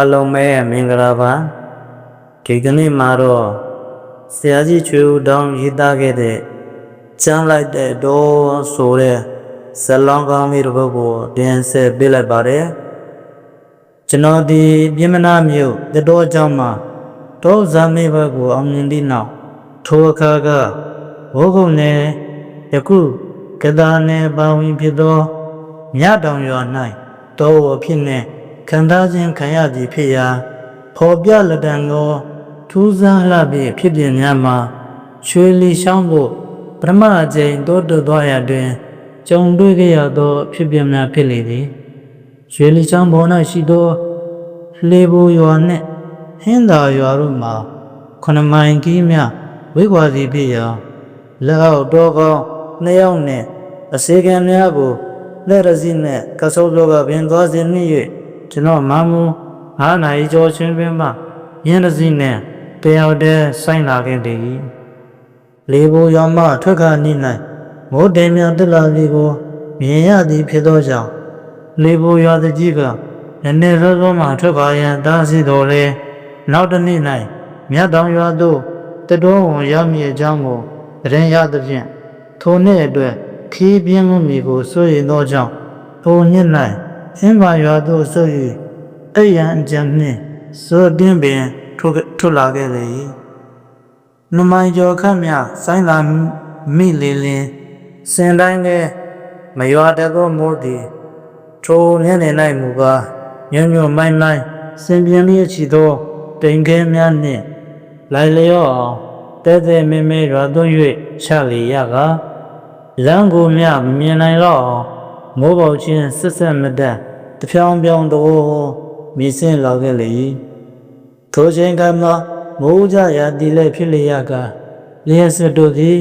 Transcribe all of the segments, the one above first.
အလုံးမဲမင်္ဂလာပါဒီကနေ့မှာတော့ဆရာကြီးချွေဦးတောင်းရေးသားခဲ့တဲ့ချမ်းလိုက်တဲ့တော်ဆိုတဲ့ဇလောင်းကောင်းလေးတစ်ပုဒ်ကိုတင်ဆက်ပေးလိုက်ပါတယ်ကျွန်တော်ဒီပြမနာမြို့တတော်ကျောင်းမှာတောဇာမေဘက်ကိုအောင်မြင်သည့်နောက်ထိုအခါကဘိုးကုံနယ်ယခုကဒါနယ်ပါဝင်ဖြစ်သောမြတောင်ရွာ၌တောဝဖြစ်နေ ခံစားခြင်းခံရသည်ဖြစ်ရာဖော်ပြလက်တံသောထူးဆန်းလှဖြင့်ဖြစ်ပြများမှာရွှေလီရှောင်းသို့ပထမအကြိမ်တိုးတက်သွားရတွင်ကြုံတွေ့ခဲ့ရသော ဖြစ်ပြများဖြစ်လေသည်ရွှေလီရှောင်းပေါ်၌ရှိသောလေဘူရွာနှင့်ဟင်းသာရွာတို့မှာခုနမိုင်ကြီးများဝိကွာစီဖြစ်ရာလက်အောက်တော်ကောင်းနှစ်ယောက်နှင့်အစေခံများကိုလက်ရစီနှင့်ကဆုပ်လောကပင်သွားစဉ်နှင့်၍ ကျွန်တော်မမူငါးနိုင်ကျော်ချင်းပင်မှရင်းရစီနှင့်တယောက်တည်းဆိုင်လာခဲ့သည်လေဘူရွာမှထွက်ခါနေ၌မိုးတင်များတက်လာသည်ကိုမြင်ရသည်ဖြစ်သောကြောင့်လေဘူရွာတကြီးကနည်းနည်းစောစောမှထွက်ပါရန်တားဆီတော်လဲနောက်တစ်နေ့၌မြတ်တောင်ရွာသို့တတော်ဝန်ရောက်မည်အကြောင်းကိုတရင်ရသဖြင့်ထိုနှစ်အတွက်ခီးပြင်းမှုမီကိုစိုးရိမ်သောကြောင့်ထိုနှစ်၌ အင်းပါရွာသို့ဆွ၍အဲ့ရန်အကြံနှင့်စောပြင်းပင်ထုတ်ထုတ်လာခဲ့လေ၏နမိုင်ကျော်ခန့်မြဆိုင်းလာမိလေလင်စင်တိုင်းကမရွာတသောမိုးသည်ထိုညနေ၌မူကားညွညွမိုင်းမိုင်းစင်ပြင်းလျက်ချီသောတိမ်ခဲများနှင့်လိုက်လျော့အောင်တဲတဲမဲမဲရွာသွင်း၍ချလေရကားလမ်းကိုမြမမြင်နိုင်တော့အောင်မိုးပေါချင်းဆက်ဆက်မတတ် တဖြောင်းပြောင်းတော့မြင်စင်လာခဲ့လေ၏ထိုချိန်ကမှမိုးကြရာတီလဲဖြစ်လေရကားလျှက်စတို့သည်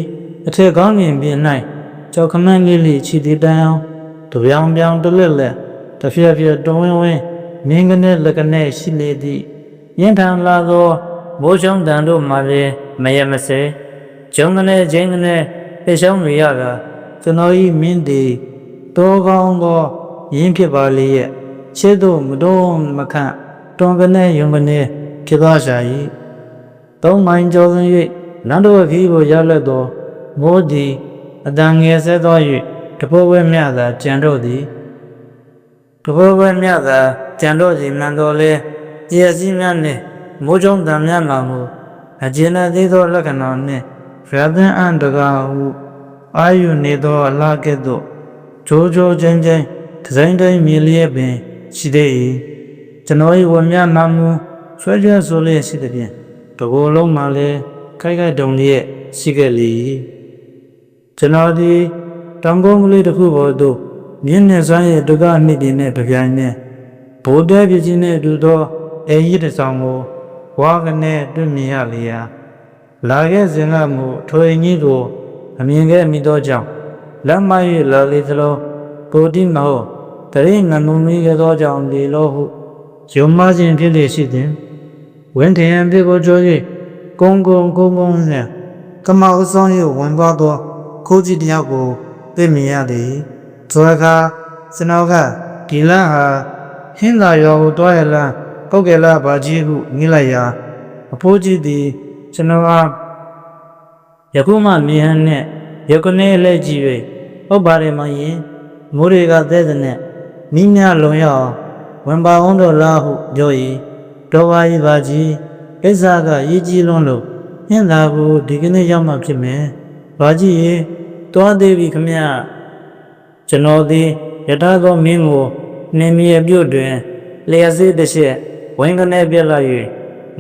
အထက်ကောင်းငင်ပြင်၌ကြောက်ခမန်းလေးလေးချီတီတန်းအောင်တပြောင်ပြောင်တလက်လက်တဖြည်းဖြည်းတွန်းဝင်းဝင်းမင်းကနေလက်ကနေရှိလေသည်ရင်ထန်လာသောမိုးချုံတန်တို့မှလည်းမရမစဲဂျုံကနေချင်းကနေပြေရှောင်းတွေရတာကျွန်တော်ဤမင်းဒီတောကောင်းသော ရင်းဖြစ်ပါလေရဲ့ခြေတို့မတော်မခန့်တွန်ကနေယုံကနေဖြစ်သွားရှာ၏သုံးမိုင်ကျော်စွန်၍နန္ဒဝခီကိုရောက်လက်သောမိုးသည်အတန်ငယ်ဆဲသော၍တပိုးဝဲမြသာကြံတော့သည်တပိုးဝဲမြသာကြံတော့စီမှန်တော်လဲကြည်စည်းများနှင့်မိုးကြုံတံများမှာမူအကျဉ်းသေးသောလက္ခဏာနှင့်ရသန်အန်တကာဟုအာယုနေသောအလားကဲ့သို့ဂျိုးဂျိုးချင်းချင်း ဒီဇိုင်းတိုင်းမြည်လျက်ပင်ရှိသေး၏ကျွန်တော်၏ဝမြနာမူဆွဲကြဆိုလျက်ရှိသည်ဖြင့်တကိုယ်လုံးမှလည်းခိုက်ခိုက်တုံလျက်ရှိခဲ့လေ၏ကျွန်တော်သည်တောင်ကုန်းကလေးတစ်ခုပေါ်သို့မြင်းနဲ့စွမ်းရဲ့ဒုက္ခအနှစ်တွေနဲ့ကြပြိုင်နေဘိုးတဲပြချင်းနဲ့အတူသောအဲရစ်တစ်ဆောင်ကိုဝါကနေတွေ့မြင်ရလျာလာခဲ့စဉ်ကမူထိုအိမ်ကြီးကိုအမြင်ခဲ့မိသောကြောင့်လက်မ၍လာလေသလို ကိုတိမဟုတ်တရင်ငမုံမိခဲ့သောကြောင့်လေလို့ဟုယုံမခြင်းဖြစ်လေရှိသည်ဝင်းထင်ဖြစ်ကိုကြိုး၍ကုန်းကုန်းကုန်းကုန်းနဲ့ကမောက်ဆောင်၍ဝင်သွားသောခိုးကြီးတယောက်ကိုသိမြင်ရသည်ဇွဲခါစနောကဒီလန်းဟာဟင်းသာရောကိုတွားရလန်းကောက်ကဲလာဘာကြီးဟုငိလိုက်ရာအဖိုးကြီးသည်ကျွန်တော်အားယခုမှမြေဟန်နဲ့ယခုနေ့လက်ကြည့်၍ဟုတ်ပါတယ်မယင် မိုးတွေကသဲတဲ့နဲ့မိများလုံရအောင်ဝင်ပါအောင်တော့လားဟုပြော၏တော်ပါ၏ပါကြီးကိစ္စကရေးကြီးလွန်းလို့ညင်သာဘူးဒီကနေ့ရောက်မှဖြစ်မယ်ဘာကြီးရေတွားသေးပြီခမကျွန်တော်သည်ယထာသောမင်းကိုနေမီအပြုတ်တွင်လျှက်စေးတစ်ချက်ဝင်းကနေပြက်လာ၍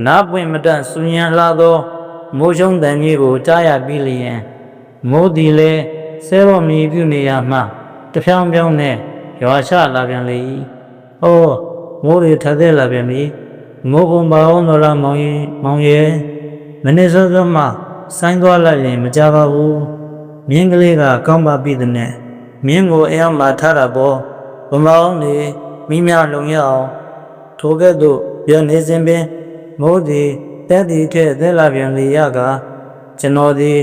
နားပွင့်မတန့်ဆူညံလာသောမိုးချုံတန်ကြီးကိုကြားရပြီးလျင်မိုးသည်လည်းဆဲတော်မီပြုနေရမှ တဖြောင်းဖြောင်းနဲ့ရွာချလာပြန်လေ၏။အိုးမိုးတွေထသက်လာပြန်ပြီ။မိုးကုံပါအောင်တော်လာမောင်ရင်မောင်ရဲ့မနေ့စောစောမှဆိုင်းသွားလိုက်ရင်မကြပါဘူး။မြင်းကလေးကကောင်းပါပြီတဲ့နဲ့မြင်းကိုအယောင်မှာထားတာပေါ့။ဗမောင်းနေမိများလုံရအောင်ထိုကဲ့သို့ပြောနေစဉ်ပင်မိုးသည်တက်သည်ထက်သက်လာပြန်လေရကကျွန်တော်သည်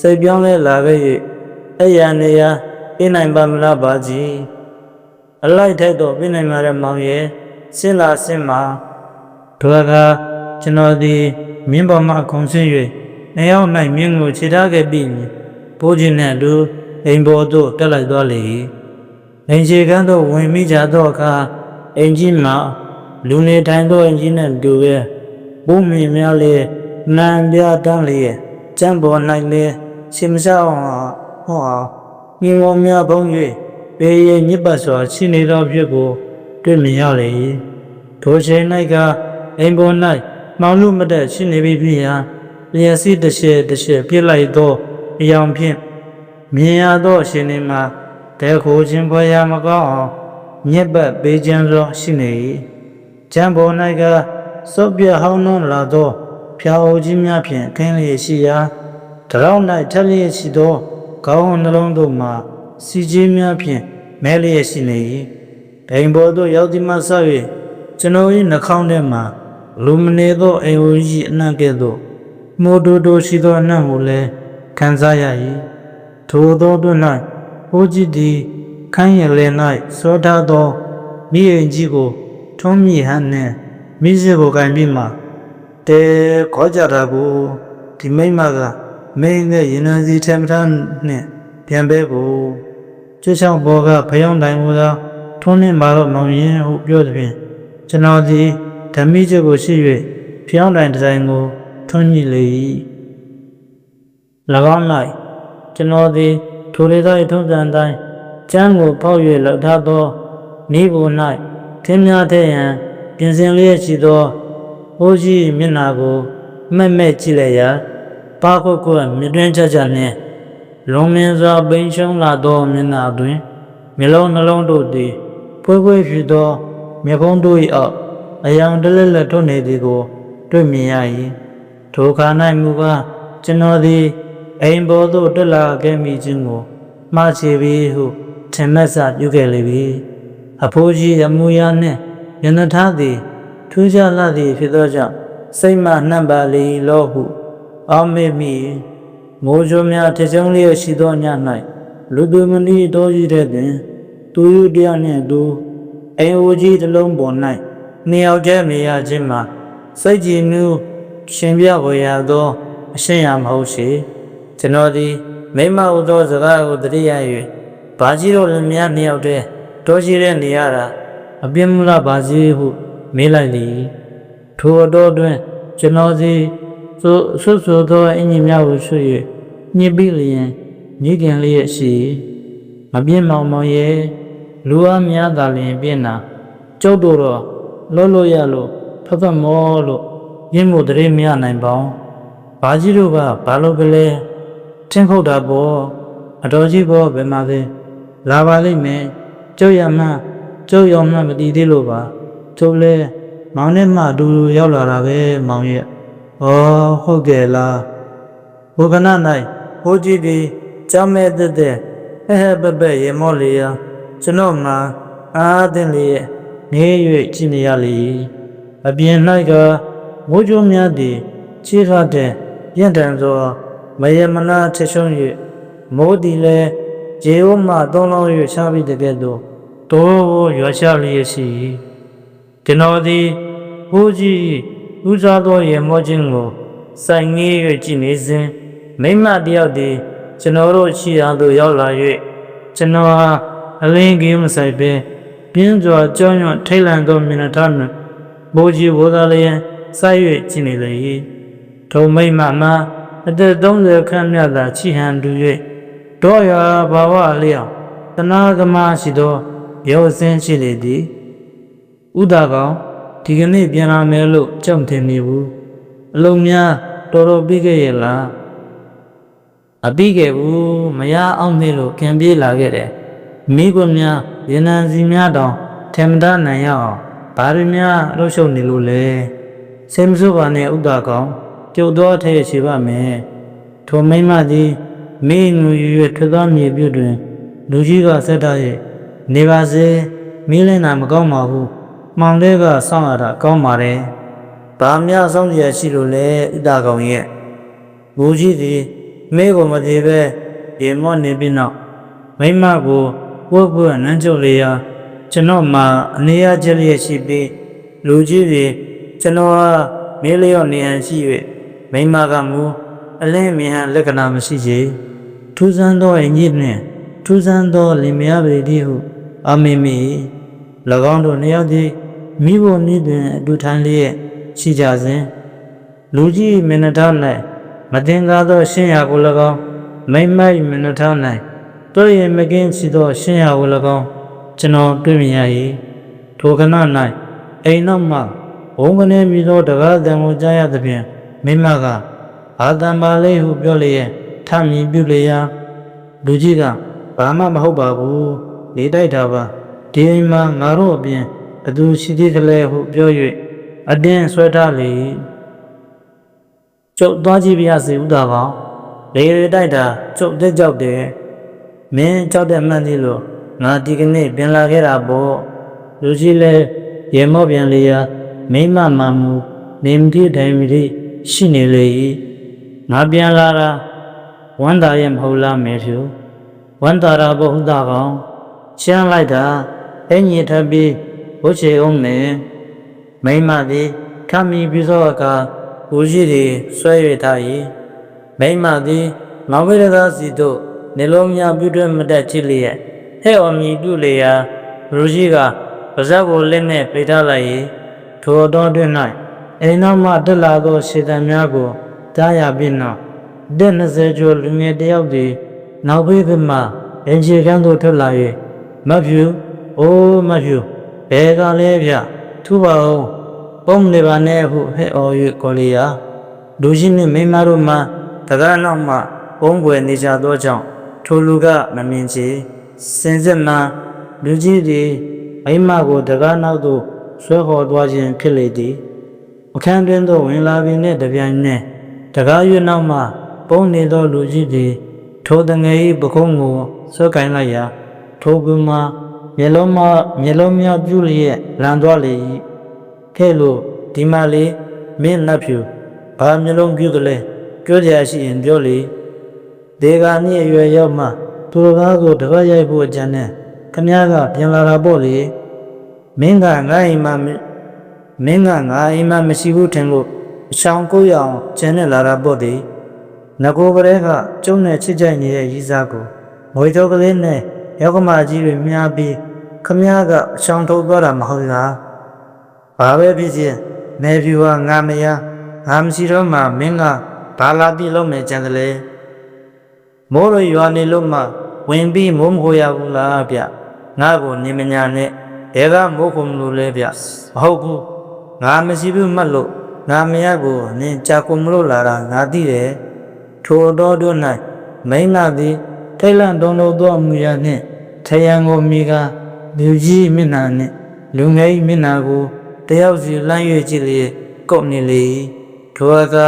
စိတ်ပြောင်းလဲလာခဲ့၍အဲ့ရနေရ ပြနိုင်ပါမလားပါကြီးအလိုက်ထိုက်တော့ပြနိုင်မှာတဲ့မောင်ရဲ့ဆင်းလာဆင်းမှာထိုအခါကျွန်တော်သည်မြင်းပေါ်မှခုန်ဆင်း၍နှစ်ယောက်၌မြင်းကိုခြေထားခဲ့ပြီးဘိုးကြီးနှင့်အတူအိမ်ပေါ်သို့တက်လိုက်သွားလေ၏အိမ်ရှိကန်းသို့ဝင်မိကြသောအခါအိမ်ကြီးမှာလူနေထိုင်သောအိမ်ကြီးနှင့်တူရဲ့ဘုံမင်းများလေနံပြတန်းလေကျမ်းပေါ်၌လေရှင်မစအောင်ဟော မြင်းပေါ်များဘုံ၍ပေရညစ်ပတ်စွာရှိနေသောဖြစ်ကိုတွေ့မြင်ရလေ၏ထိုချိန်၌ကအိမ်ပေါ်၌မောင်လူမတက်ရှိနေပြီဖြစ်ရာလျက်စီးတစ်ရှဲတစ်ရှဲပြစ်လိုက်သောအယောင်ဖြင့်မြင်ရသောအရှင်နေမှာတဲခိုခြင်းဖွယ်ရာမကောင်းအောင်ညစ်ပတ်ပေးခြင်းသောရှိနေ၏ကျမ်းပေါ်၌ကစော့ပြဟောင်းနှံလာသောဖျားအိုကြီးများဖြင့်ခင်းလျက်ရှိရာတရောင်း၌ထက်လျက်ရှိသော ခေါင်းနှလုံးတို့မှာစီကြီးများဖြင့်မဲလျက်ရှိနေ၏ဘိန်ဘော်သို့ရောက်သည်မှဆောက်၍ကျွန်ုပ်၏နှာခေါင်းထဲမှလူမနေသောအိမ်ဝကြီးအနှံ့ကဲ့သို့မိုးတူတူရှိသောအနှံ့ကိုလည်းခံစားရ၏ထိုသောတွင်၌ဟိုးကြီးသည်ခန်းရလယ်၌စောထားသောမိအိမ်ကြီးကိုထုံးမိဟန်နှင့်မိစေကိုကင်ပြီးမှတဲခေါ်ကြတာကိုဒီမိမ့်မက မိန်နဲ့ရင်နံစီထဲမထမ်းနှင့်ပြန်ပဲကိုကျွတ်ချောင်းဘောကဖယောင်းတိုင်ကိုသာထုံးနှင့်မာတော့မောင်ရင်ဟုပြောသည်ဖြင့်ကျွန်တော်သည်ဓမိချက်ကိုရှိ၍ဖယောင်းတိုင်တစ်တိုင်းကိုထွန်းညှိလေ၏၎င်း၌ကျွန်တော်သည်ထိုလေသောထုံးစံတိုင်းကျမ်းကိုပေါက်၍လောက်ထားသောဤဘုံ၌သင်များတဲ့ရန်ပြင်ဆင်လျက်ရှိသောဟိုးကြီးမျက်နာကိုမှတ်မဲ့ကြည့်လိုက်ရာ ပါခုတ်ကမြတွင်းချချနှင့်လုံမင်းစွာပိန်ရှုံးလာသောမျက်နာတွင်မျက်လုံးနှလုံးတို့သည်ဖွေးဖွေးဖြစ်သောမျက်ခုံးတို့၏အောက်အယောင်တလက်လက်ထုတ်နေသည်ကို တွေ့မြင်ရ၏ထိုခါ၌မူကားကျွန်တော်သည်အိမ်ပေါ်သို့တက်လာခဲ့မိခြင်းကိုမှားချေပြီဟုထင်မှတ်စပြုခဲ့လေပြီအဖိုးကြီးအမူအရာနှင့်ယန္တထားသည်ထူးခြားလာသည်ဖြစ်သောကြောင့်စိတ်မှနှံ့ပါလေလောဟု အောက်မေ့မိမိုးကြိုးများထချုံလျက်ရှိသောည၌လူသူမဏီတော်ကြီးတဲ့တွင်သူယူတယောက်နှင့်သူအိမ်အိုကြီးတစ်လုံးပေါ်၌နှစ်ယောက်တည်းနေရခြင်းမှာစိတ်ကြည်နူးရှင်ပြဝေရသောအရှင်းရမဟုတ်ရှိကျွန်တော်သည်မိမဥသောစကားကိုတတိယ၍ဘာကြီးတို့လည်းများနှစ်ယောက်တည်းတော်ရှိတဲ့နေရတာအပြင်းမလားဘာကြီးဟုမေးလိုက်သည်ထိုအတော်တွင်ကျွန်တော်စီသို့ ဆွဆွသောအင်ကြီးများကိုဆွ၍ညှစ်ပြီးလျင်ညီခင်လျက်ရှိမပြင်းမောင်မောင်ရဲ့လူအားများသာလျင်ပြင်းတာကျုပ်တို့တော့လောလို့ရလို့ဖတ်ဖတ်မောလို့ရင်းမို့တရေမရနိုင်ပါဘူးဘာကြီးတို့ကဘာလို့ကလေးထင်းခုတ်တာပေါ့အတော်ကြီးပေါ့ဘယ်မှာလဲလာပါလိမ့်မယ်ကျုပ်ရမှကျုပ်ရောမှမတည်သေးလို့ပါကျုပ်လဲမောင်နဲ့မှအတူတူရောက်လာတာပဲမောင်ရဲ့ ဩဟုတ်ကဲ့လားဘုခဏ၌ဟိုးကြီးဒီကြောင်းမဲ့တဲ့တဲ့ဟဲ့ဟဲ့ပက်ပက်ရေမော့လေရကျွန်တော်မှအားသင်လေရဲ့နေ၍ကြည့်နေရလေအပြင်၌ကမိုးကြိုးများသည်ခြေရတဲ့ပြန့်တန်သောမယမနာထချုံ၍မိုးသည်လည်းဂျေဝမှသုံးလောင်း၍ရှားပြီးတကဲ့သို့တိုးရွာချလျက်ရှိကျွန်တော်သည်ဘိုးကြီး ဦးစားသောရေမောခြင်းကိုစိုင်ငေး၍ကြည်နေစဉ်မိမတယောက်သည်ကျွန်တော်တို့ရှိရာသို့ရောက်လာ၍ကျွန်တော်ဟာအလင်းကင်းမဆိုင်ပင်ပြင်းစွာကြောင်းရွံ့ထိတ်လန့်သောမျက်နှာထားနှင့်ဘိုးကြီးဘိုးသားလျင်စိုက်၍ကြည်နေလေ၏ထုံမိမမှအသက်30ခန့်မြတ်သာချီဟန်တူ၍တောရဘာဝအလျောက်တနာကမရှိသောရောစင်းရှိလေသည်ဥဒကောင် ဒီကနေ့ပြန်လာမယ်လို့ကြောက်တင်နေဘူးအလုံးများတော်တော်ပြီးခဲ့ရဲ့လားအပြီးခဲ့ဘူးမရအောင်နေလို့ခင်ပြေးလာခဲ့တယ်မိကွများရနံစီများတောင်ထေမဒနိုင်ရအောင်ဘာတွေများလှုပ်ရှုပ်နေလို့လဲစေမစိုးပါနဲ့ဥဒကောင်ကျုပ်တော်ထဲရှိပါမယ်ထိုမိမသည်မိငူရွယ်ထွက်သောမြေပြုတ်တွင် လူကြီးကဆက်ထားရဲ့နေပါစေမင်းလည်းနာမကောင်းပါဘူး မှောင်တဲ့ကစောင့်ရတာကောင်းပါတယ်ဘာများစောင့်ကြရရှိလို့လဲဥဒကောင်ရဲ့ဘူကြီးသည်မဲကိုမသေးပဲရေမော့နေပြီးနောက်မိမကိုဝုတ်ဝုတ်နန်းချုပ်လေရာကျွန်တော်မှအနေရချက်လျက်ရှိပြီးလူကြီးတွေကျွန်တော်ကမေးလျော့နေဟန်ရှိ၍မိမကမူအလင်းမြန်လက္ခဏာမရှိချေထူးဆန်းသောအညစ်နှင့်ထူးဆန်းသောလင်မယားပေသည်ဟုအမေမီ၎င်းတို့နှစ်ယောက်သည် မိဖို့နည်းတွင်အတူထိုင်လျက်ရှိကြစဉ်လူကြီးမင်းသား၌မတင်ကားသောရှင်းရာကို၎င်းမိမ့်မိုက်မင်းသား၌တွေ့ရင်မကင်းရှိသောရှင်းရာကို၎င်းကျွန်တော်တွေ့မြင်ရ၏ထိုခဏ၌အိမ်နောက်မှဘုံကနေပြီးသောတကားတံကိုကြားရသဖြင့်မိမကအာတံပါလေးဟုပြောလျက်ထမြင်ပြုလျက်လူကြီးကဘာမှမဟုတ်ပါဘူးနေတိုက်တာပါဒီအိမ်မှာငါတို့အပြင်ဘ သူရှိသေးတယ်လဲဟုပြော၍အတင်းဆွဲထားလေကျုပ်သွားကြည့်ပြရစီဥဒါကောင်လေရတိုက်တာကျုပ်တက်ကြောက်တယ်မင်းကြောက်တဲ့မှန်သေးလို့ငါဒီကနေ့ပြန်လာခဲ့တာပေါ့လူကြီးလဲရေမော့ပြန်လေရာမိမမှန်မှုနေမတိတိုင်းမတိရှိနေလေ၏ငါပြန်လာတာဝမ်းသာရဲ့မဟုတ်လားမေဖြူဝမ်းသာတာပေါ့ဥဒါကောင်ရှင်းလိုက်တာအင်ကြီးထပ်ပြီး ဘုချေအောင်မယ်မိမသည်ခမီပြီးသောအခါဘူရှိသည်ဆွဲ၍ထား၏မိမသည်မောင်ဝိရသာစီတို့နေလုံးများပြုတွဲမတတ်ချစ်လျက်ဟဲ့အမီပြုလျာဘူရှိကပါဇက်ကိုလက်နှင့်ပိထားလိုက်၏ထိုအတော်တွင်၌အိမ်နောက်မှတက်လာသောရှေတံများကိုကြားရပြီးနောက်တက်20ကျော်လူငယ်တစ်ယောက်သည်နောက်ဘေးကမှအင်ဂျီကန်းသို့ထွက်လာ၍မဖြူအိုးမဖြူ ဘယ်ကလဲဗျထူပါအောင်ပုံနေပါနဲ့ဟုဟဲ့အော်၍ခေါ်လျာလူချင်းနှင့်မိန်းမတို့မှတကားနောက်မှပုံွယ်နေကြသောကြောင့်ထိုလူကမမြင်ချေစင်စစ်မှလူကြီးသည်မိန်းမကိုတကားနောက်သို့ဆွဲခေါ်သွားခြင်းဖြစ်လေသည်အခန်းတွင်သို့ဝင်လာပြီးနှင့်တပြိုင်နက်တကားရွနောက်မှပုံနေသောလူကြီးသည်ထိုတငယ်၏ပခုံးကိုဆွဲကင်လိုက်ရာထိုကမှာ မျက်လုံးမမျက်လုံးများပြုလျက်လန်သွားလေ၏ခဲ့လို့ဒီမလေးမင်းနှပ်ဖြူဘာမျက်လုံးပြုကလေးပြောကြရရှိရင်ပြောလေဒေဂာနည်းအရွယ်ရောက်မှသူကားကိုတပတ်ရိုက်ဖို့အကြံနဲ့ခမည်းကပြန်လာတာပေါ့လေမင်းကငါအိမ်မှာမင်းကငါအိမ်မှာမရှိဘူးထင်လို့အချောင်ကိုရအောင်ကျန်နဲ့လာတာပေါ့လေငကိုကလေးကကျုံနဲ့ချစ်ကြိုက်နေတဲ့ရီစားကိုမွေတော်ကလေးနဲ့ရောက်ကမကြီးတွေမြားပြီး ခမည်းကအချောင်ထုတ်သွားတာမဟုတ်လားဘာပဲဖြစ်ဖြစ်နေဖြူကငါမယားငါမရှိတော့မှမင်းကဘာလာပြီးလုံးမယ်ကြံတယ်လေမိုးရရွာနေလို့မှဝင်ပြီးမိုးမခိုရဘူးလားဗျငါ့ကိုနေမညာနဲ့ဘဲကမိုးခုံလို့လဲဗျမဟုတ်ဘူးငါမရှိဘူးမှတ်လို့ငါမယားကိုနင်ကြာကုန်မလို့လာတာငါသိတယ်ထိုတော်တို့၌မိန်းမသည်ထိတ်လန့်တုန်လှုပ်သောအမူအရာနှင့်ထယံကိုမိက လူကြီးမျက်နှာနှင့်လူငယ်မျက်နှာကိုတယောက်စီလှမ်း၍ကြည့်လျက်ကုတ်နေလေထိုအခါ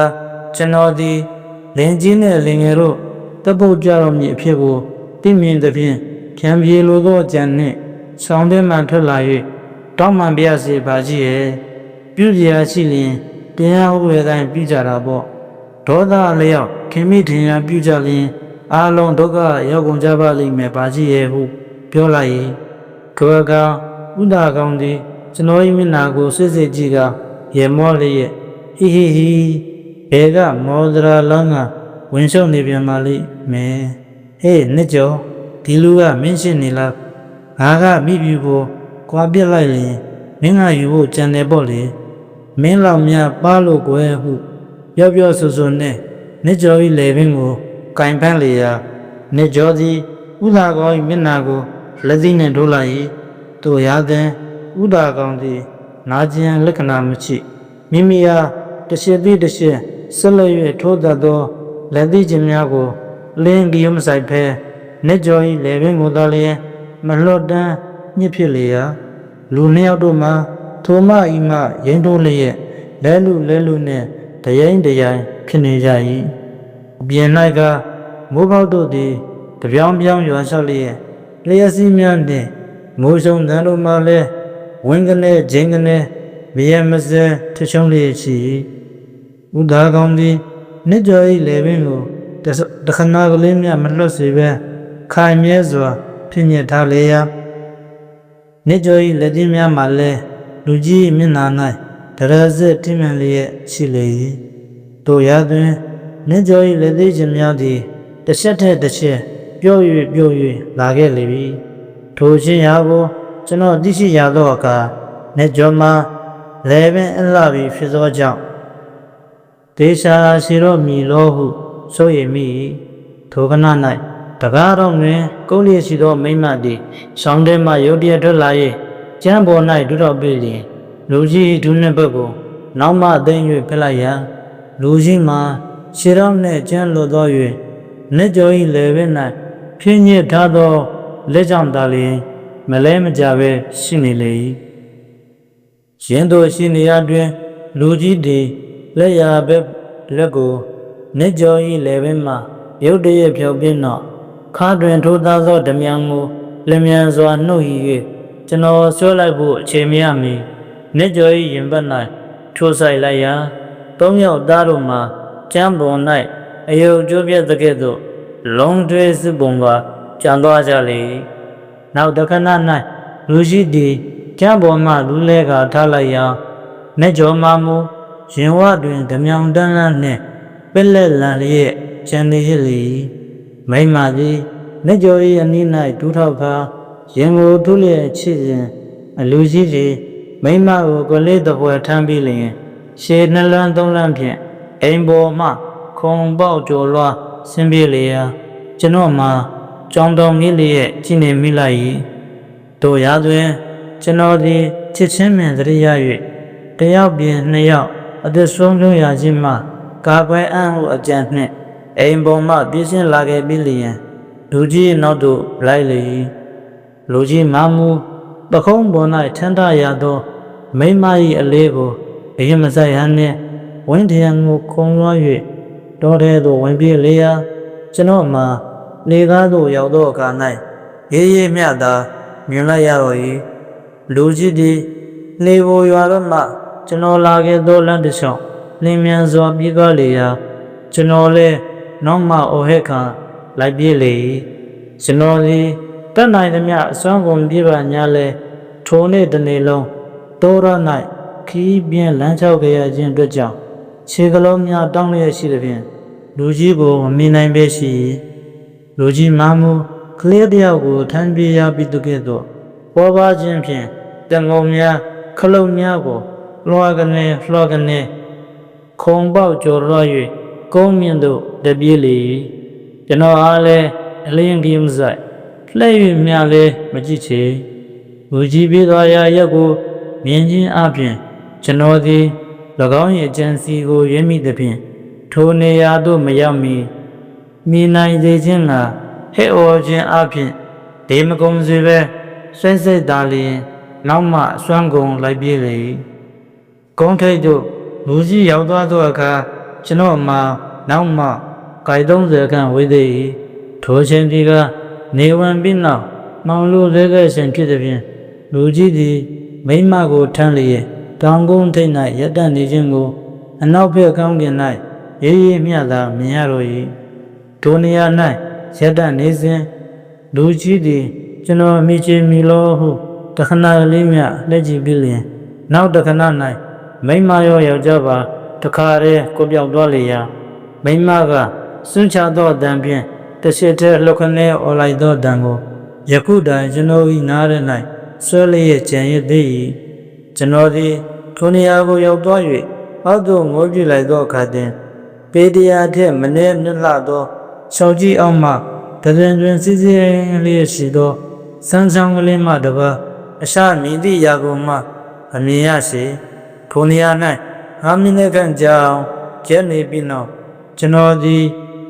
ကျွန်တော်သည်လင်ကြီးနှင့်လင်ငယ်တို့တပုတ်ကြတော်မူအဖြစ်ကိုသိမြင်သည်ဖြင့်ဖြံပြေလိုသောကြံနှင့်ဆောင်းထဲမှထွက်လာ၍တောင်းပန်ပြရစေပါကြီးရဲ့ပြုပြရရှိလျင်တရားဥပဒေတိုင်းပြုကြတာပေါ့ဒေါသလျောက်ခင်မိထင်ရပြုကြလျင်အာလုံးဒုက္ခရောက်ကုန်ကြပါလိမ့်မယ်ပါကြီးရဲ့ဟုပြောလိုက်၏ ကဘကဥဒါကောင်သည်ကျွန်တော်၏မျက်နှာကိုစစ်စစ်ကြည့်ကရေမောလျက်ဟီဟီဟီဘဲကမောဒရာလောင်းကဝင်ရှုံနေပြန်ပါလိမ့်မယ်ဟေးနှစ်ကျော်ဒီလူကမင်းရှင်းနေလားငါကမိပြူကိုကွာပြစ်လိုက်ရင်မင်းကယူဖို့ကြံတယ်ပေါ့လေမင်းလောက်များပါလို့ကွယ်ဟုပြောပြောဆိုဆိုနဲ့နှစ်ကျော်၏လေပင်ကိုကင်ဖန်းလေရာနှစ်ကျော်သည်ဥသာကောင်း၏မျက်နှာကို လက်သီးနှင့်ထိုးလိုက်၏တို့ရသည်ဥဒါကောင်သည်နာကျင်လက္ခဏာမရှိမိမိအားတစ်ရှစ်သည့်တစ်ရှစ်ဆက်လက်၍ထိုးတတ်သောလက်သီးခြင်းများကိုလင်းကြည့်မဆိုင်ဖဲနှစ်ကျော်၏လေပင်ကိုသာလျင်မလွတ်တမ်းညစ်ဖြစ်လေရာလူနှစ်ယောက်တို့မှာထိုမဤမှရင်ထိုးလျက်လဲလူလဲလူနှင့်တရင်တရင်ဖြစ်နေကြ၏အပြင်၌ကမိုးပေါက်တို့သည်တပြောင်းပြောင်းရွာလျှောက်လျက် လျှက်စီးများနှင့်မိုးရှုံတန်းတို့မှလည်းဝင်းကနေဂျင်းကနေမရမစဲထချုံလျက်ရှိဥဒါကောင်းသည်နှစ်ကျော်၏လေပင်ကိုတခဏကလေးမြမလွတ်စေပဲခိုင်မြဲစွာဖြစ်ညစ်ထားလေရာနှစ်ကျော်၏လက်သီးများမှလည်းလူကြီးမျက်နှာ၌တရဇစ်တိမှန်လျက်ရှိလေ၏တို့ရာတွင်နှင်းကြော၏လက်သေးခြင်းများသည်တစ်ချက်ထက်တစ်ချက် ပြုတ်၍ပြုတ်၍လာခဲ့လေပြီထိုချင်းရာကိုကျွန်တော်သိရှိရသောအခါနှင်းကြောမှာလည်းပင်အလှပြီးဖြစ်သောကြောင့်ဒေရှာရှိတော်မီလောဟုဆိုရမိ၏ထိုကန၌တကားတော်တွင်ကုန်းလျက်ရှိသောမိမ့်မသည်ဆောင်းထဲမှရုတ်တရက်ထွက်လာ၍ကျမ်းပေါ်၌ဒုတော်ပြေးလျင်လူကြီးဒုနှစ်ဘက်ကိုနောက်မှသိမ့်၍ဖက်လိုက်ရာလူကြီးမှာခြေတော်နှင့်ကျမ်းလွတ်သော၍လက်ကြော၏လေပင်၌ ဖြင်းညစ်ထားသောလက်ကြောင့်သာလျှင်မလဲမကြပဲရှိနေလေ၏ရင်းတို့ရှိနေရတွင် လူကြီးသည်လက်ရာဘက်လက်ကိုနေကြော၏လေပင်မှရုတ်တရက်ဖြောပြင်းတော့ခါတွင်ထိုးသားသောဓမြံကိုလျင်မြန်စွာနှုတ်၍ကျွန်တော်ဆွဲလိုက်ဖို့အချိန်မရမီနေကြော၏ရင်ဘတ်၌ထိုးဆိုင်လိုက်ရာသုံးယောက်သားတို့မှာကျမ်းပေါ်၌အယုတ်ကျိုးပြက်တဲ့ကဲ့သို့ လုံးတွဲစစ်ပုံကကြံသွားကြလေနောက်တခဏ၌လူရှိသည်ကျမ်းပေါ်မှလူလဲကထားလိုက်ရာနေကြောမှမူရင်ဝတွင်ဓမြောင်တန်းလန်းနှင့်ပက်လက်လန်လျက်ကျန်နေလေမိမသည်နေကြော၏အနည်း၌ဒူးထောက်ခါရင်ကိုထုလျက်ချစ်စဉ်အလူရှိသည်မိမကိုကိုလေးတပွဲထမ်းပြီးလျင်ရှေနှလန်းသုံးလန်းဖြင့်အိမ်ပေါ်မှခုံပေါက်ကျော်လွှား ဆင်းပြေလေရာကျွန်တော်မှာကြောင်တော်ကြီးလေးရဲ့ကြည်နေမိလိုက်၏တို့ရာတွင် ကျွန်တော်သည်ချစ်ချင်းမြင်သတိရ၍တယောက်ပြင်နှစ်ယောက်အသက်ဆုံးဆုံးရခြင်းမှကာကွယ်အံ့ဟုအကြံနှင့်အိမ်ပေါ်မှပြည့်စင်လာခဲ့ပြီးလျင်လူကြီးနောက်သို့လိုက်လေ၏လူကြီးမမူပခုံးပေါ်၌ထန်းထရသော မိမ၏အလေးကိုအရင်မဆိုင်ဟန်နှင့်ဝင်းထရံကိုခုံလွှား၍ တောထဲသို့ဝင်ပြေးလေရာကျွန်တော်မှာလေကားသို့ရောက်သောအခါ၌ရေးရေးမြသာမြင်လိုက်ရတော့၏လူကြီးသည်လေပေါ်ရွာတော့မှကျွန်တော်လာခဲ့သောလမ်းတစ်လျှောက်လင်းမြန်စွာပြေးသွားလေရာကျွန်တော်လည်းနောက်မှအိုဟက်ခံလိုက်ပြေးလေ၏ကျွန်တော်သည်တက်နိုင်သမျှအစွမ်းကုန်ပြေးပါညာလဲထိုနေ့တစ်နေ့လုံးတောရ၌ခီးပြင်းလမ်းလျှောက်ခဲ့ရခြင်းအတွက်ကြောင့် ခြေကလုံးများတောင်းလျက်ရှိသဖြင့်လူကြီးကိုမမြင်နိုင်ပဲရှိ၏လူကြီးမမူကလေးတယောက်ကိုထမ်းပြေးရပြီးတကဲ့သို့ပေါ်ပါခြင်းဖြင့်တန်ကုန်များခလုတ်များကိုလွှာကနေလွှာကနေခုံပေါက်ကျော်လွှာ၍ကုန်းမြင့်သို့တပြေးလေ၏ကျွန်တော်အားလည်းအလင်းကြီးမဆိုင်လှည့်၍မြလည်းမကြည့်ချေလူကြီးပြေးသွားရာရက်ကိုမြင်ခြင်းအပြင်ကျွန်တော်သည်၎ င်း၏အကြံစီကိုရွေးမိသဖြင့်ထိုနေရာသို့မရောက်မီမြင်နိုင်စေခြင်းကဟဲ့အော်ခြင်းအပြင်ဒေမကုံစေပဲဆွဲစိတ်သာလျင်နောက်မှအစွမ်းကုန်လိုက်ပြေးလေ၏ကုန်းထိပ်သို့လူကြီးရောက်သွားသောအခါကျွန်တော်မှာနောက်မှဂိုင်30ခန့်ဝေးသေး၏ထိုချိန်ဒီကနေဝင်ပြီးနောက်မောင်လူလေးကရှင်ဖြစ်သည်ဖြင့်လူကြီးသည်မိမကိုထမ်းလျက် တောင်ကုန်းထိပ်၌ရပ်တန့်နေခြင်းကိုအနောက်ဘက်ကောင်းကင်၌ရေးရေးမြတ်သာမြင်ရတော့၏ဒုနေရာ၌ရပ်တန့်နေစဉ်လူကြီးသည်ကျွန်တော်မိချေမီလောဟုတခဏလေးမြလက်ကြည့်ပြီးလျင် နောက်တခဏ၌မိမရောယောက်ျားပါတခါတည်းကိုပြောက်သွားလေရာမိမကစွန့်ချသောအတန်ဖြင့်တရှိတဲ့လှုပ်ခနဲអော်လိုက်သောအတန်ကိုယခုတိုင်ကျွန်တော်၏နားထဲ၌ဆွဲလျက်ကြံရသည်၏ကျွန်တော်သည် ထိုနေရာကိုရောက်သွား၍အောက်သို့ငိုးပြလိုက်သောအခါတွင်ပေတရာထက်မနည်းမြတ်လှသောရှောက်ကြီးအောင်မှတရင်တွင်စီစီလျက်ရှိသောစမ်းချောင်းကလေးမှတပါအရှာမြည်သည့်ရာကိုမှအမြင်ရစေထိုနေရာ၌ငါမိနစ်ခန့်ကြာအောင်ကျဲနေပြီးနောက်ကျွန်တော်သည်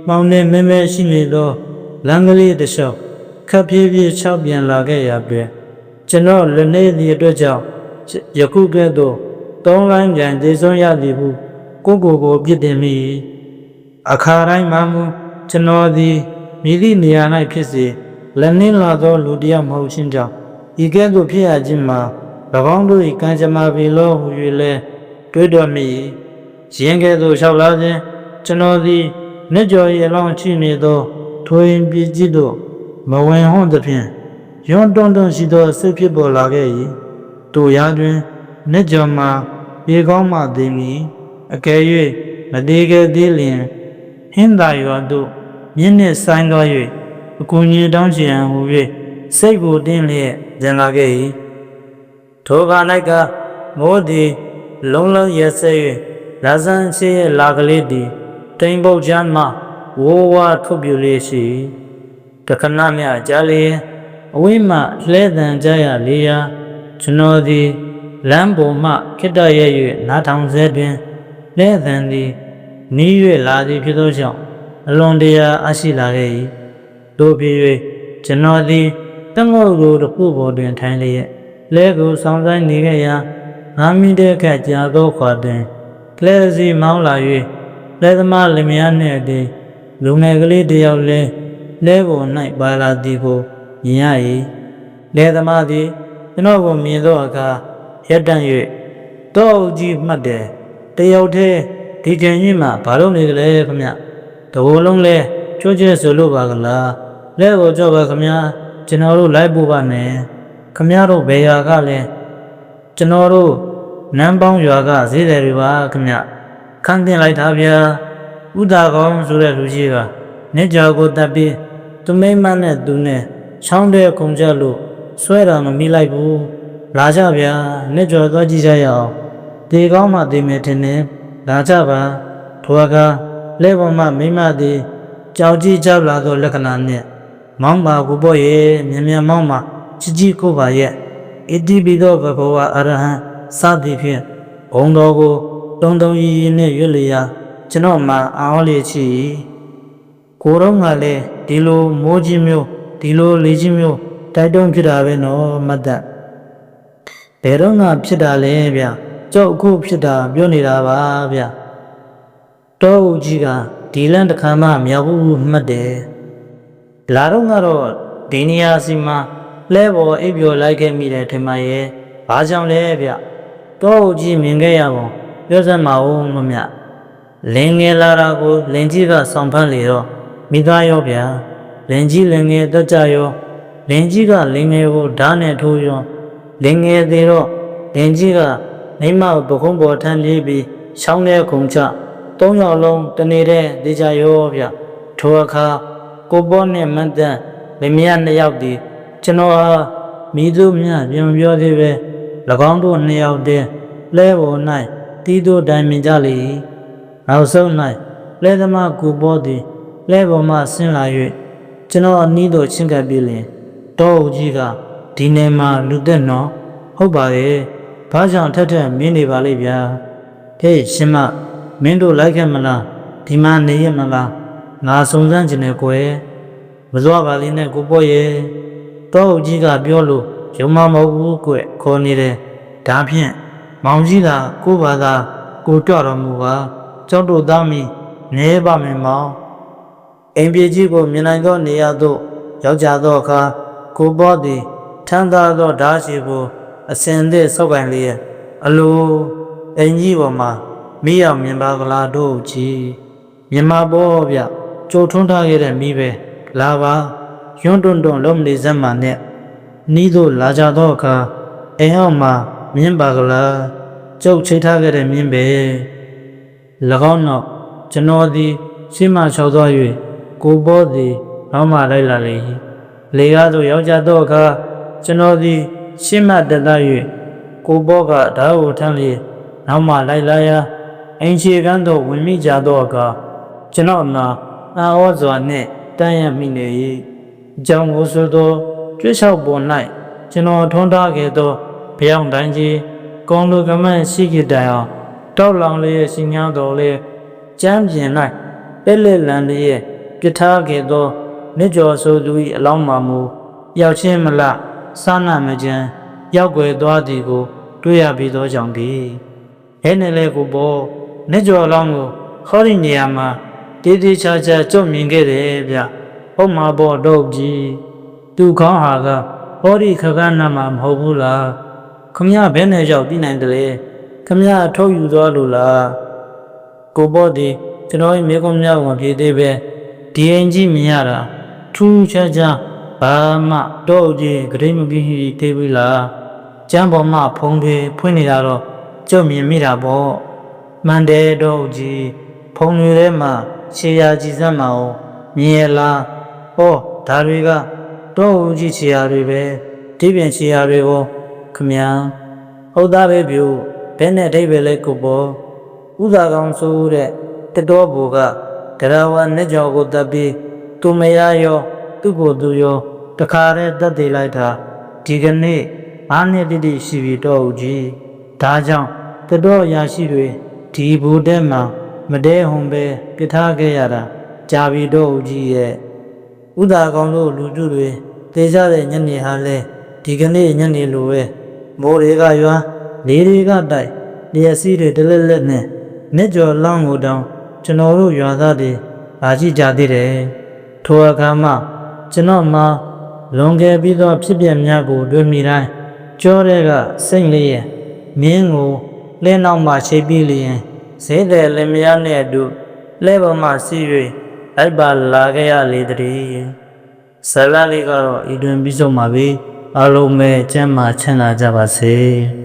မောင်နှင့်မဲမဲရှိနေသောလမ်းကလေးတစ်လျှောက်ခပ်ပြေးပြေးချောက်ပြန်လာခဲ့ရပဲကျွန်တော်လည်းနေသည့်အတွက်ကြောင့်ယခုကဲ့သို့ သုံးလိုင်းပြန်ဒေဆုံးရသည်ဟုကိုကိုကိုပြစ်တင်မိအခါတိုင်းမှမူကျွန်တော်သည်မိသည့်နေရာ၌ဖြစ်စေလက်နှင်းလာသောလူတစ်ယောက်မဟုတ်ရှင်ကြောင့်ဤကဲ့သို့ဖြစ်ရခြင်းမှာ၎င်းတို့၏ကံကြမ္မာပေလောဟူ၍လဲတွေးတော်မိရင်ကဲ့သို့လျှောက်လာခြင်းကျွန်တော်သည်နှစ်ကျော်ရေလောင်းချိနေသောထိုရင်ပြည်ကြီးတို့မဝင်ဟွန်းသဖြင့်ယွန်းတွန်းတွန်းရှိသောစိတ်ဖြစ်ပေါ်လာခဲ့၏တို့ရာတွင်နှစ်ကျော်မှာ ပြေကောင်းမှသိမည်အကယ်၍မသေးခဲ့သေးလျင်ဟင်းသာရွာသို့မြင်းနှင့်ဆိုင်သွား၍အကူကြီးတောင်းချင်ဟူ၍စိတ်ကိုတင်းလျက်ပြန်လာခဲ့၏ထိုက၌ကမိုးသည်လုံးလုံးရဲဆဲ၍လာဇန်ရှိရဲ့လာကလေးသည်တိမ်ပုတ်ချမ်းမှဝိုးဝါထုတ်ပြလေးရှိ၏တခဏမြကြားလေအဝိမှလှဲတန်ကြရလေရာကျွန်တော်သည် လမ်းပေါ်မှခိတ္တရဲ့၍နားထောင်ဆဲတွင်လှဲတန်သည်နီး၍လာသည်ဖြစ်သောကြောင့်အလွန်တရာအရှိလာခဲ့၏တို့ဖြစ်၍ကျွန်တော်သည်တငုတ်ကိုတစ်ခုပေါ်တွင်ထိုင်လျက်လဲကိုဆောင်ဆိုင်နေခဲ့ရာငါမိတဲ့အခါကြာသောခွာတွင်ကလဲစီမောင်းလာ၍လဲသမားလင်မယားနှင့်အတူလူငယ်ကလေးတစ်ယောက်လဲလဲပေါ်၌ပါလာသည်ကိုမြင်ရ၏လဲသမားသည်ကျွန်တော်ကိုမြင်သောအခါ ရက်တန့်၍တော့အုပ်ကြီးမှတ်တယ်တယောက်တည်းဒီကြံကြီးမှာဘာလို့နေကြလဲခမတဘောလုံးလဲချိုးချဲဆိုလို့ပါကလားလဲကိုကြောက်ပါခမကျွန်တော်တို့လိုက်ပို့ပါနဲ့ခမတို့ဘယ်ရွာကလဲကျွန်တော်တို့နန်းပေါင်းရွာကဈေးတယ်တွေပါခမခန်းတင်လိုက်တာဗျာဥဒါကောင်းဆိုတဲ့လူကြီးကနေကြောကိုတက်ပြီးသူမိမ့်မနဲ့သူနဲ့ချောင်းတဲ့ခုံကြလို့ဆွဲတာမမိလိုက်ဘူး လာကြဗျာနေကြောသွားကြည့်ကြရအောင်ဒီကောင်းမှဒီမယ်ထင်တယ်လာကြပါထိုအခါလဲပေါ်မှမိမသည်ကြောက်ကြည့်ကြောက်လာသောလက္ခဏာနှင့်မောင်းပါကူပေါ့ရဲ့မြန်မြန်မောင်းပါချစ်ကြည့်ကိုပါရဲ့ဣတိပိသောဘဂဝါအရဟံစသည်ဖြင့်ဘုံတော်ကိုတုံတုံရီရီနဲ့ရွတ်လျာကျွန်တော်မှအာဟောလေချီကိုတော့ငါလဲဒီလိုမိုးကြီးမျိုးဒီလိုလေကြီးမျိုးတိုက်တွန်းဖြစ်တာပဲနော်မတ်သက် ဘယ်တော့ငါဖြစ်တာလဲဗျကြောက်အခုဖြစ်တာပြောနေတာပါဗျတောဦးကြီးကဒီလန်တစ်ခါမှမြောက်ဘူးမှတ်တယ်လာတော့ကတော့ဒီနေရာစီမှာလဲပေါ်အိပ်ပျော်လိုက်ခဲ့မိတယ်ထင်ပါရဲ့ဘာကြောင့်လဲဗျတောဦးကြီးမြင်ခဲ့ရပါပြောစမ်းပါဦးမမြလင်းငယ်လာတာကိုလင်ကြီးကဆောင်ဖတ်လေတော့မိသားရောဗျာလင်ကြီးလင်ငယ်တက်ကြရောလင်ကြီးကလင်ငယ်ကိုဓာတ်နဲ့ထိုးရော လင်ငယ်သေးတော့လင်ကြီးကမိမပခုံးပေါ်ထမ်းပြေးပြီးရှောင်းတဲ့ခုံချသုံးယောက်လုံးတနေတဲ့ဒေကြရောဗျထိုအခါကိုပေါ်နဲ့မန်းတန်လင်မယားနှစ်ယောက်ဒီကျွန်တော်ဟာမိသူမြပြန်မပြောသေးပဲ၎င်းတို့နှစ်ယောက်တည်းလဲပေါ်၌တီးတို့တိုင်မြင်ကြလေ၏နောက်ဆုံး၌လဲသမားကိုပေါ်သည်လဲပေါ်မှဆင်းလာ၍ကျွန်တော်အနီးသို့ချင့်ကပ်ပြီးလင်တောအုပ်ကြီးက ဒီနေမှာလူသက်နော်ဟုတ်ပါရဲ့ဘာကြောင့်ထက်ထက်မင်းနေပါလိမ့်ဗျာဟေးရှင်မမင်းတို့လိုက်ခဲ့မလားဒီမှာနေရမလားငါစုံစမ်းခြင်းနဲ့ကွယ်မစွာပါလိမ့်နဲ့ကိုပေါ့ရဲ့တောအုပ်ကြီးကပြောလို့ရုံမမဟုတ်ဘူးကွခေါ်နေတယ်ဒါဖြင့်မောင်ကြီးကကိုဘာသာကိုကြွတော်မူပါကျောက်တို့သားမီနေပါမယ်မောင်အိမ်ပြေကြီးကိုမြင်နိုင်သောနေရာသို့ရောက်ကြသောအခါကိုဘောသည် ထမ်းသာသောဓာရှိကိုအစင်သည့်စောက်ကင်လေးရဲ့အလိုအင်ကြီးပေါ်မှာမိရောက်မြင်ပါကလားတို့ကြီးမြင်ပါဘောဗျကြိုထွန်းထားခဲ့တဲ့မိပဲလာပါယွန်းတွန်းတွန်းလုံးနေစမ်းမှနဲ့နီးသို့လာကြသောအခါအိမ်ဟောင်းမှာမြင်ပါကလားကျုပ်ချိတ်ထားခဲ့တဲ့မြင်ပဲ၎င်းနောက်ကျွန်တော်သည်ရှင်းမချောက်သွား၍ကိုဘောသည်နောက်မှလိုက်လာလေ၏လေကားသို့ရောက်ကြသောအခါ ကျွန်တော်သည် ရှင်းမတက်လာ၍ကိုဘောကဓာတ်ကိုထမ်းလျက်နောက်မှလိုက်လာရာအင်ချေကန်းသို့ဝင်မိကြသောအခါကျွန်တော်နာအာဝစွာနှင့်တန်းရမိနေ၏အကြောင်းကိုဆိုသောကျွေးလျှောက်ပေါ်၌ကျွန်တော်ထွန်းထားခဲ့သောဘယောင်တိုင်းကြီးကောင်းလူကမန့်ရှိခဲ့တိုင်အောင်တောက်လောင်လေးရှင်ညာတော်လေးကျမ်းပြင်၌ပဲ့လက်လန်လေးပြထားခဲ့သောမြစ်ကျော်ဆိုသူ၏အလောင်းမှမူရောက်ချင်းမလ စာနာမကြံရောက်ွယ်သွားသည်ကို တွေ့ရပြီးသောကြောင့်ဒီဟဲ့နဲ့လေကိုဘောမြစ်ကျော်အလောင်းကိုခေါ်ဒီနေရာမှာတေးသေးချာချာကြုံမြင်ခဲ့တယ်ဗျဟုတ်မှာပေါ့တော့ကြီးသူခေါင်းဟာကဟောဒီခကနာမှာမဟုတ်ဘူးလားခမရဘဲနဲ့ရောက်ပြီးနိုင်တယ်လေခမရထုတ်ယူသွားလို့လားကိုဘောဒီကျွန်တော်ရဲ့မိကုံမြောက်မှာဖြေသေးပဲဒီအင်ကြီးမြင်ရတာထူးခြားခြား ဘာမှတော့ကြီးဂရိမပြီးသေးဘူးလားကျမ်းပေါ်မှာဖုံးတွေဖွင့်နေတာတော့ကြုံမြင်မိတာပေါ့မှန်တယ်တော့ဦးကြီးဖုံတွေထဲမှာခြေရာကြည်စမ်းမအောင်မြင်ရလားဟောဒါတွေကတော့ဦးကြီးခြေရာတွေပဲဒီပြင်ခြေရာတွေကိုခမညာဟုတ်သားပဲပြူဘယ်နဲ့အဓိပ္ပာယ်လဲကိုပေါ်ဥသာကောင်းဆိုတဲ့တတော်ဘူကဒရဝနဲ့ကြောကိုတပ်ပြီးသူမရရောသူ့ကိုယ်သူရော တခါတည်းတတ်သေးလိုက်တာဒီကနေ့အားနှစ်တိတိရှိပြီတော့ဦးကြီးဒါကြောင့်တတော်ရာရှိတွေဒီဘူတဲ့မှာမတဲဟုံပဲပြထားခဲ့ရတာကြာပြီတော့ဦးကြီးရဲ့ဥသာကောင်းတို့လူစုတွေသေကြတဲ့ညနေဟာလဲဒီကနေ့ညနေလိုပဲမိုးတွေကရွာလေတွေကတိုက်လျက်စီးတွေတလက်လက်နဲ့မြစ်ကျော်လောင်းကိုတောင်ကျွန်တော်တို့ရွာသားတွေလာကြည့်ကြသေးတယ်ထိုအခါမှကျွန်တော်မှ လွန်ခဲ့ပြီးသောဖြစ်ပျက်များကိုတွေ့မိတိုင်းကြောတဲ့ကစိတ်လေးရဲ့မင်းကိုလဲနောက်မှချိတ်ပြီးလျင်ဈေးတယ်လင်မယားနဲ့အတူလဲပေါ်မှစီး၍လိုက်ပါလာခဲ့ရလေတည်းဆလလေးကတော့ဤတွင်ပြီးဆုံးပါပြီအလုံးမဲ့ကျမ်းမာချမ်းသာကြပါစေ